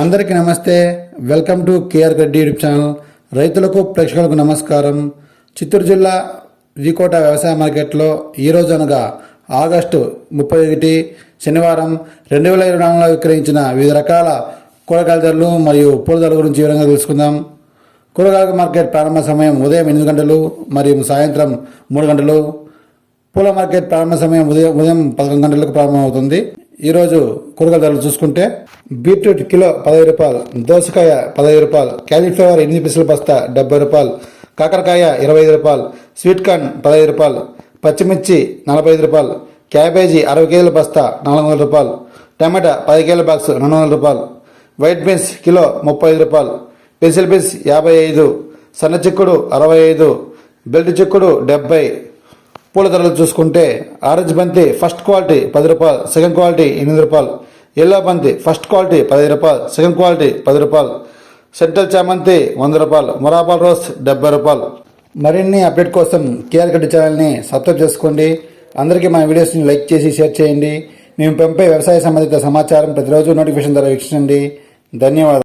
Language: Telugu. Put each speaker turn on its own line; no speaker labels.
అందరికీ నమస్తే. Welcome to KR Gaddi YouTube channel. రైతులకు ప్రేక్షకులకు నమస్కారం. చిత్తూరు జిల్లా వికోట వ్యవసాయ మార్కెట్లో ఈరోజు అనగా ఆగస్టు ముప్పై ఒకటి శనివారం రెండు వేల ఇరవై నాలుగులో విక్రయించిన వివిధ రకాల కూరగాయల ధరలు మరియు పూల ధరల గురించి వివరంగా తెలుసుకుందాం. కూరగాయల మార్కెట్ ప్రారంభ సమయం ఉదయం ఎనిమిది గంటలు మరియు సాయంత్రం మూడు గంటలు. పూల మార్కెట్ ప్రారంభ సమయం ఉదయం ఉదయం పదకొండు గంటలకు ప్రారంభమవుతుంది. ఈరోజు కూరగాయల ధరలు చూసుకుంటే బీట్రూట్ కిలో పదహైదు రూపాయలు దోసకాయ పదహైదు రూపాయలు క్యాలీఫ్లవర్ ఎనిమిది పిసుల బస్తా డెబ్బై రూపాయలు కాకరకాయ ఇరవై ఐదు రూపాయలు స్వీట్ కార్న్ పదహైదు రూపాయలు పచ్చిమిర్చి నలభై ఐదు రూపాయలు క్యాబేజీ అరవై కేజీల బస్తా నాలుగు వందల రూపాయలు టమాటా పది కేజీల బాక్స్ రెండు వందల రూపాయలు వైట్ బీన్స్ కిలో ముప్పై ఐదు రూపాయలు పెన్సిల్ బీన్స్ యాభై ఐదు సన్న చిక్కుడు అరవై ఐదు బెల్ట్ చిక్కుడు డెబ్బై పూల ధరలు చూసుకుంటే ఆరెంజ్ బంతి ఫస్ట్ క్వాలిటీ పది రూపాయలు. సెకండ్ క్వాలిటీ ఎనిమిది రూపాయలు. ఎల్లో బంతి ఫస్ట్ క్వాలిటీ పదిహేను రూపాయలు. సెకండ్ క్వాలిటీ పది రూపాయలు. సెంట్రల్ చామంతి వంద రూపాయలు. మొరాపాల్ రోస్ డెబ్బై రూపాయలు. మరిన్ని అప్డేట్ కోసం కేఆర్ గడ్డి ఛానల్ని సబ్స్క్రైబ్ చేసుకోండి. అందరికీ మా వీడియోస్ని లైక్ చేసి షేర్ చేయండి. మేము పంపే వ్యవసాయ సంబంధిత సమాచారం ప్రతిరోజు నోటిఫికేషన్ ద్వారా వీక్షించండి. ధన్యవాదాలు.